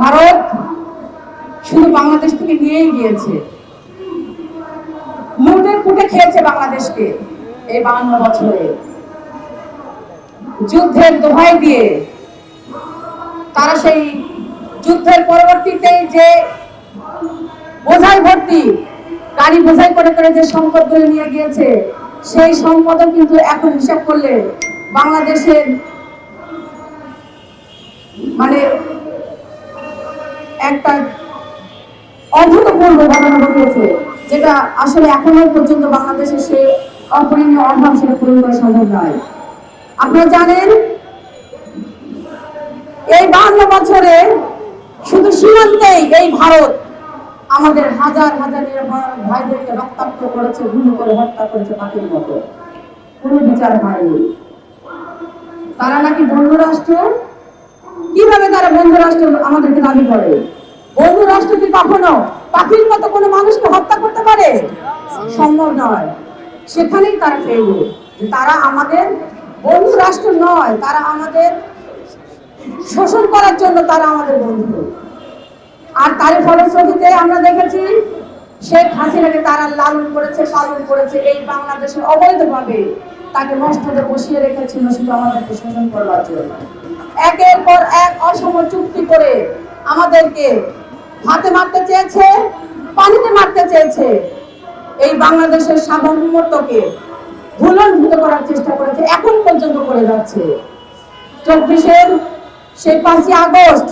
ভারত শুধু বাংলাদেশ থেকে নিয়েই গিয়েছে। লুটে পুটে খেয়েছে বাংলাদেশকে এই বান্ন বছরে। যুদ্ধের দোহাই দিয়ে তারা সেই যুদ্ধের পরবর্তীতে যে বোঝাই ভর্তি, গাড়ি বোঝাই করে করে যে সম্পদগুলো নিয়ে গিয়েছে, সেই সম্পদও কিন্তু এখন হিসাব করলে বাংলাদেশের মানে একটা অভূতপূর্ব ঘটনা ঘটিয়েছে, যেটা আসলে এখনও পর্যন্ত বাংলাদেশে সে অপরিণীয় অভাব সেটা পূরণ করা সম্ভব নয়। আপনারা জানেন, এই বান্ন বছরে শুধু সীমান্তেই এই ভারত আমাদের হাজার হাজার ভাইদেরকে রক্তাক্ত করেছে ভুল করে হত্যা করেছে পাখির মতো। কোনো বিচার হয়নি। তারা নাকি বন্ধু রাষ্ট্র কীভাবে তারা বন্ধু রাষ্ট্র আমাদেরকে দাবি করে? বন্ধু রাষ্ট্র কি কখনো পাখির মতো কোনো মানুষকে হত্যা করতে পারে? সম্ভব নয়। সেখানেই তারা ফেলবে তারা আমাদের বন্ধু রাষ্ট্র নয়, তারা আমাদের শোষণ করার জন্য তারা আমাদের বন্ধু। আর তার ফলশ্রুতিতে আমরা দেখেছি, শেখ হাসিনাকে তারা লালন করেছে, পালন করেছে, এই বাংলাদেশে অবৈধভাবে তাকে মস্তদে বসিয়ে রেখেছিল শুধু আমাদেরকে শোষণ করবার জন্য। একের পর এক অসম চুক্তি করে আমাদেরকে হাতে মারতে চেয়েছে, পানিতে মারতে চেয়েছে। এই বাংলাদেশের সার্বভৌমত্বকে ভুলনভূত করার চেষ্টা করেছে, এখন পর্যন্ত করে যাচ্ছে। চব্বিশের সেই পাঁচই আগস্ট,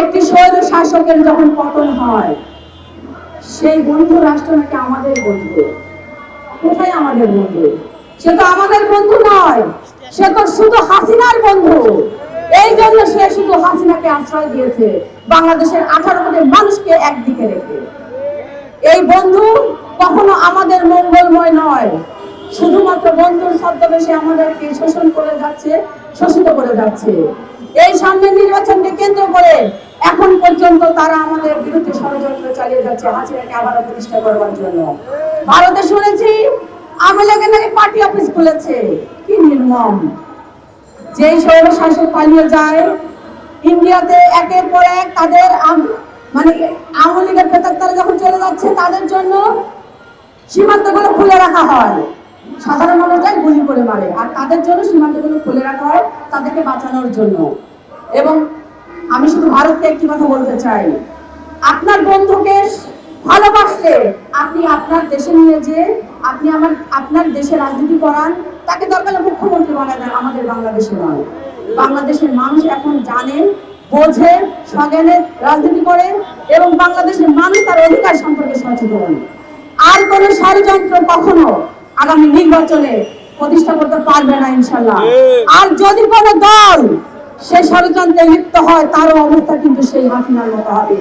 একটি স্বৈর শাসকের যখন পতন হয়, সেই বন্ধু রাষ্ট্র নাকি আমাদের বন্ধু? কোথায় আমাদের বন্ধু? সে তো আমাদের বন্ধু নয়, সে তো শুধু হাসিনার বন্ধু। শুধু হাসিনাকে আশ্রয় দিয়েছে, বাংলাদেশের আঠারো কোটি মানুষকে একদিকে রেখে। এই বন্ধু কখনো আমাদের মঙ্গলময় নয়। শুধুমাত্র বন্ধুর ছদ্মবেশে আমাদেরকে শোষণ করে যাচ্ছে, শোষিত করে যাচ্ছে। এই সামনের নির্বাচনকে কেন্দ্র করে এখন পর্যন্ত তারা আমাদের বিরুদ্ধে ষড়যন্ত্র চালিয়ে যাচ্ছে, হাসিনাকে আবারও প্রতিষ্ঠা করবার জন্য। ভারতে শুনেছি লীগের নাকি পার্টি অফিস খুলেছে। কি নির্মম। যেই সৌর শাসক পালিয়ে যায় ইন্ডিয়াতে একের পর এক তাদের মানে আওয়ামী লীগের প্রেতাত্মারা যখন চলে যাচ্ছে, তাদের জন্য সীমান্তগুলো খুলে রাখা হয়। সাধারণ মানুষ যায় গুলি করে মারে, আর তাদের জন্য সীমান্তগুলো খুলে রাখা হয় তাদেরকে বাঁচানোর জন্য। এবং আমি শুধু ভারতকে একটি কথা বলতে চাই। আপনার বন্ধুকে ভালোবাসলে আপনি আপনার দেশে নিয়ে যে আপনি আমার আপনার দেশে রাজনীতি করান, তাকে দরকার মুখ্যমন্ত্রী বানায় আমাদের বাংলাদেশে নয়। বাংলাদেশের মানুষ এখন জানে বোঝে সজ্ঞানে রাজনীতি করে এবং বাংলাদেশের মানুষ তার অধিকার সম্পর্কে সচেতন। আর কোন ষড়যন্ত্র কখনো আগামী নির্বাচনে প্রতিষ্ঠা করতে পারবে না ইনশাল্লাহ আর যদি কোনো দল সে ষড়যন্ত্রে লিপ্ত হয় তারও অবস্থা কিন্তু সেই হাসিনার মতো হবে।